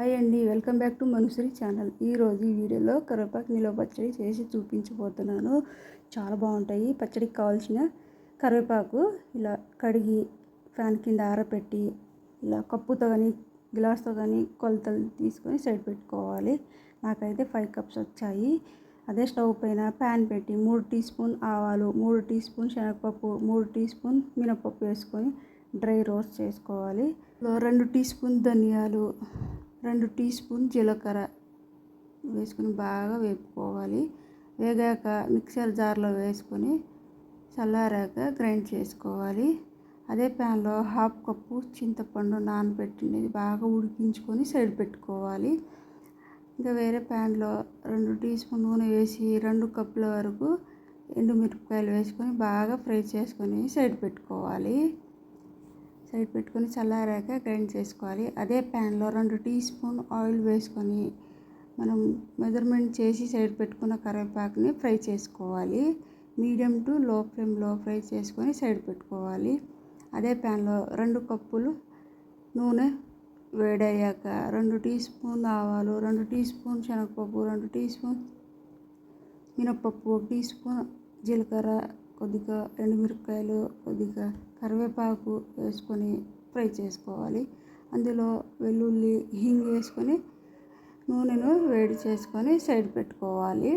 Hi అండి welcome back to Manushree channel. ఈరోజు ఈ వీడియోలో కరివేపాకు నిలవ పచ్చడి చేసి చూపించబోతున్నాను. చాలా బాగుంటాయి. పచ్చడికి కావాల్సిన కరివేపాకు ఇలా కడిగి ఫ్యాన్ కింద ఆరబెట్టి ఇలా కప్పుతో కానీ గ్లాస్తో కానీ కొలతలు తీసుకొని సైడ్ పెట్టుకోవాలి. నాకైతే ఫైవ్ కప్స్ వచ్చాయి. అదే స్టవ్ పైన ప్యాన్ పెట్టి మూడు టీ స్పూన్ ఆవాలు మూడు టీ స్పూన్ శనగపప్పు మూడు టీ స్పూన్ మినపప్పు వేసుకొని డ్రై రోస్ట్ చేసుకోవాలి. రెండు టీ స్పూన్ ధనియాలు రెండు టీ స్పూన్ జీలకర్ర వేసుకుని బాగా వేపుకోవాలి. వేగాక మిక్సర్ జార్లో వేసుకొని చల్లారాక గ్రైండ్ చేసుకోవాలి. అదే ప్యాన్లో హాఫ్ కప్పు చింతపండు నానబెట్టినది బాగా ఉడికించుకొని సైడ్ పెట్టుకోవాలి. ఇంకా వేరే ప్యాన్లో రెండు టీ స్పూన్ నూనె వేసి రెండు కప్పుల వరకు ఎండుమిరపకాయలు వేసుకొని బాగా ఫ్రై చేసుకొని సైడ్ పెట్టుకోవాలి. సైడ్ పెట్టుకొని చల్లారాక గ్రైండ్ చేసుకోవాలి. అదే ప్యాన్లో రెండు టీ స్పూన్ ఆయిల్ వేసుకొని మనం మెజర్మెంట్ చేసి సైడ్ పెట్టుకున్న కరివేపాకుని ఫ్రై చేసుకోవాలి. మీడియం టు లో ఫ్లేమ్లో ఫ్రై చేసుకొని సైడ్ పెట్టుకోవాలి. అదే ప్యాన్లో రెండు కప్పులు నూనె వేడయ్యాక రెండు టీ స్పూన్ ఆవాలు రెండు టీ స్పూన్ శనగపప్పు రెండు టీ స్పూన్ మినప్పప్పు ఒక టీ స్పూన్ జీలకర్ర కొద్దిగా ఎండుమిరపకాయలు కొద్దిగా కరివేపాకు వేసుకొని ఫ్రై చేసుకోవాలి. అందులో వెల్లుల్లి హింగ్ వేసుకొని నూనెను వేడి చేసుకొని సైడ్ పెట్టుకోవాలి.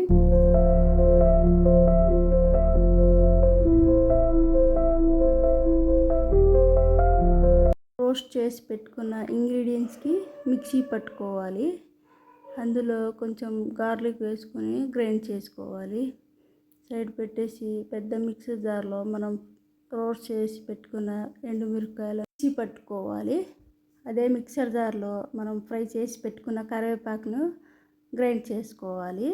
రోస్ట్ చేసి పెట్టుకున్న ఇంగ్రీడియంట్స్కి మిక్సీ పట్టుకోవాలి. అందులో కొంచెం గార్లిక్ వేసుకొని గ్రైండ్ చేసుకోవాలి. సైడ్ పెట్టేసి పెద్ద మిక్సర్ జార్లో మనం రోస్ట్ చేసి పెట్టుకున్న ఎండుమిరపకాయలు మిక్సీ పట్టుకోవాలి. అదే మిక్సర్ జార్లో మనం ఫ్రై చేసి పెట్టుకున్న కరివేపాకును గ్రైండ్ చేసుకోవాలి.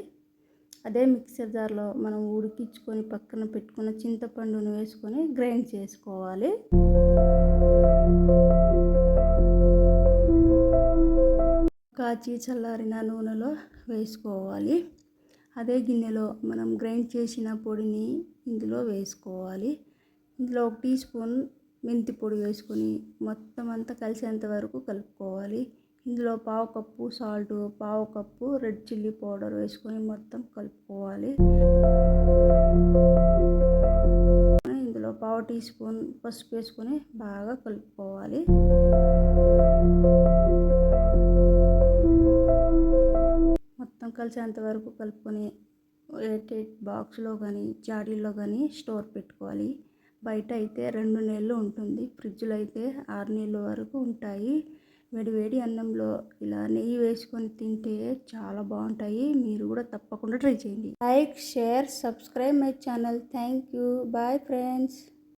అదే మిక్సర్ జార్లో మనం ఉడికించుకొని పక్కన పెట్టుకున్న చింతపండును వేసుకొని గ్రైండ్ చేసుకోవాలి. కాచి చల్లారిన నూనెలో వేసుకోవాలి. అదే గిన్నెలో మనం గ్రైండ్ చేసిన పొడిని ఇందులో వేసుకోవాలి. ఇందులో ఒక టీ స్పూన్ మెంతి పొడి వేసుకొని మొత్తం అంతా కలిసేంత వరకు కలుపుకోవాలి. ఇందులో పావు కప్పు సాల్ట్ పావు కప్పు రెడ్ చిల్లీ పౌడర్ వేసుకొని మొత్తం కలుపుకోవాలి. ఇందులో పావు టీ స్పూన్ పసుపు వేసుకొని బాగా కలుపుకోవాలి. కలిసేంత వరకు కలుపుకొని ఎయిట్ ఎయిట్ బాక్స్లో కానీ జాడీలో కానీ స్టోర్ పెట్టుకోవాలి. బయట అయితే రెండు నెలలు ఉంటుంది. ఫ్రిడ్జ్లో అయితే ఆరు నెలల వరకు ఉంటాయి. వేడి వేడి అన్నంలో ఇలా నెయ్యి వేసుకొని తింటే చాలా బాగుంటాయి. మీరు కూడా తప్పకుండా ట్రై చేయండి. Like share subscribe my channel. Thank you bye friends.